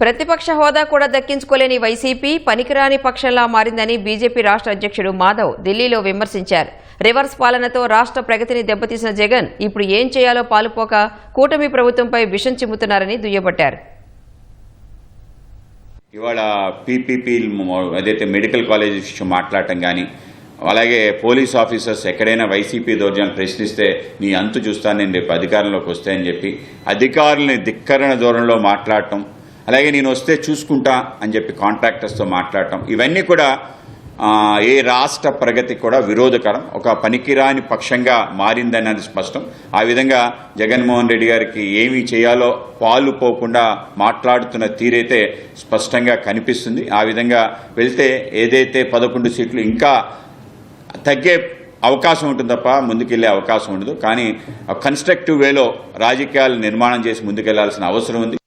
ప్రతిపక్ష హోదా కూడా దక్కించుకోలేని వైసీపీ పనికిరాని పక్షంలా మారిందని బీజేపీ రాష్ట్ర అధ్యక్షుడు మాధవ్ ఢిల్లీలో విమర్శించారు. రివర్స్ పాలనతో రాష్ట్ర ప్రగతిని దెబ్బతీసిన జగన్ ఇప్పుడు ఏం చేయాలో పాలుపోక కూటమి ప్రభుత్వంపై విషం చిమ్ముతున్నారని దుయ్యబట్టారు. ఇవాళ పీపీపీ ఏదైతే మెడికల్ కాలేజ్ విషయం మాట్లాడటం కానీ అలాగే పోలీస్ ఆఫీసర్స్ ఎక్కడైనా వైసీపీ దౌర్జన్యాలు ప్రశ్నిస్తే నీ అంతు చూస్తాను నేను రేపు అధికారంలోకి వస్తాయని చెప్పి అధికారులని ధిక్కరణ దూరంలో మాట్లాడటం అలాగే నేను వస్తే చూసుకుంటా అని చెప్పి కాంట్రాక్టర్స్తో మాట్లాడటం. ఇవన్నీ కూడా ఏ రాష్ట్ర ప్రగతి కూడా విరోధకరం. ఒక పనికిరాని పక్షంగా మారిందన్నది స్పష్టం. ఆ విధంగా జగన్మోహన్ రెడ్డి గారికి ఏమి చేయాలో పాలు పోకుండా మాట్లాడుతున్న తీరైతే స్పష్టంగా కనిపిస్తుంది. ఆ విధంగా వెళ్తే ఏదైతే పదకొండు సీట్లు ఇంకా తగ్గే అవకాశం ఉంటుంది తప్ప ముందుకెళ్ళే అవకాశం ఉండదు. కానీ కన్స్ట్రక్టివ్ వేలో రాజకీయాలు నిర్మాణం చేసి ముందుకెళ్ళాల్సిన అవసరం ఉంది.